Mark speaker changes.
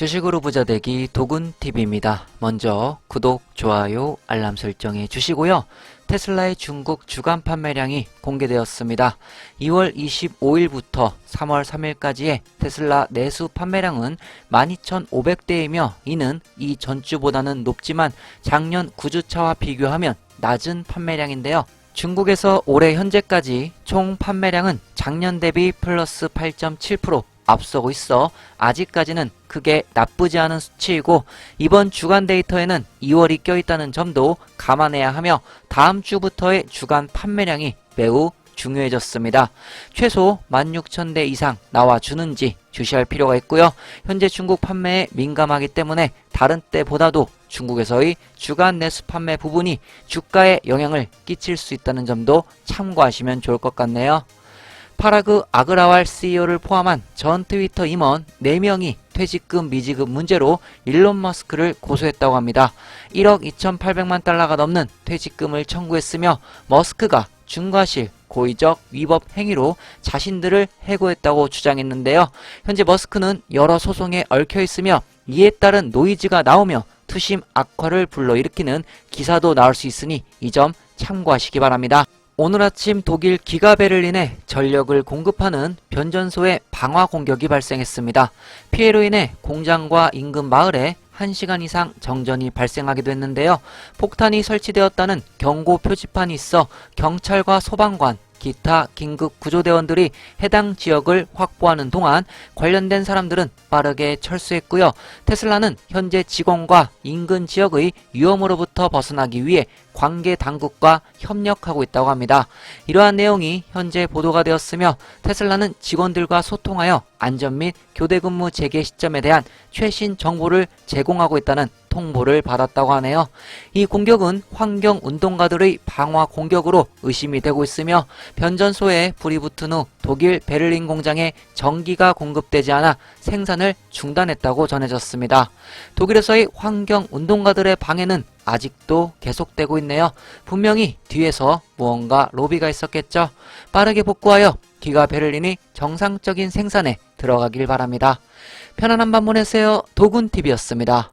Speaker 1: 주식으로 부자 되기 도군TV입니다. 먼저 구독, 좋아요, 알람 설정해 주시고요. 테슬라의 중국 주간 판매량이 공개되었습니다. 2월 25일부터 3월 3일까지의 테슬라 내수 판매량은 12,500대이며 이는 이 전주보다는 높지만 작년 9주차와 비교하면 낮은 판매량인데요. 중국에서 올해 현재까지 총 판매량은 작년 대비 플러스 8.7% 앞서고 있어 아직까지는 크게 나쁘지 않은 수치이고 이번 주간 데이터에는 2월이 껴있다는 점도 감안해야 하며 다음 주부터의 주간 판매량이 매우 중요해졌습니다. 최소 16,000대 이상 나와주는지 주시할 필요가 있고요. 현재 중국 판매에 민감하기 때문에 다른 때보다도 중국에서의 주간 내수 판매 부분이 주가에 영향을 끼칠 수 있다는 점도 참고하시면 좋을 것 같네요. 파라그 아그라왈 CEO를 포함한 전 트위터 임원 4명이 퇴직금 미지급 문제로 일론 머스크를 고소했다고 합니다. 1억 2,800만 달러가 넘는 퇴직금을 청구했으며 머스크가 중과실 고의적 위법 행위로 자신들을 해고했다고 주장했는데요. 현재 머스크는 여러 소송에 얽혀 있으며 이에 따른 노이즈가 나오며 투심 악화를 불러일으키는 기사도 나올 수 있으니 이 점 참고하시기 바랍니다. 오늘 아침 독일 기가 베를린에 전력을 공급하는 변전소에 방화 공격이 발생했습니다. 피해로 인해 공장과 인근 마을에 1시간 이상 정전이 발생하기도 했는데요. 폭탄이 설치되었다는 경고 표지판이 있어 경찰과 소방관, 기타 긴급 구조대원들이 해당 지역을 확보하는 동안 관련된 사람들은 빠르게 철수했고요. 테슬라는 현재 직원과 인근 지역의 위험으로부터 벗어나기 위해 관계 당국과 협력하고 있다고 합니다. 이러한 내용이 현재 보도가 되었으며 테슬라는 직원들과 소통하여 안전 및 교대 근무 재개 시점에 대한 최신 정보를 제공하고 있다는 통보를 받았다고 하네요. 이 공격은 환경 운동가들의 방화 공격으로 의심이 되고 있으며 변전소에 불이 붙은 후 독일 베를린 공장에 전기가 공급되지 않아 생산을 중단했다고 전해졌습니다. 독일에서의 환경 운동가들의 방해는 아직도 계속되고 있네요. 분명히 뒤에서 무언가 로비가 있었겠죠. 빠르게 복구하여 기가 베를린이 정상적인 생산에 들어가길 바랍니다. 편안한 밤 보내세요. 도군TV였습니다.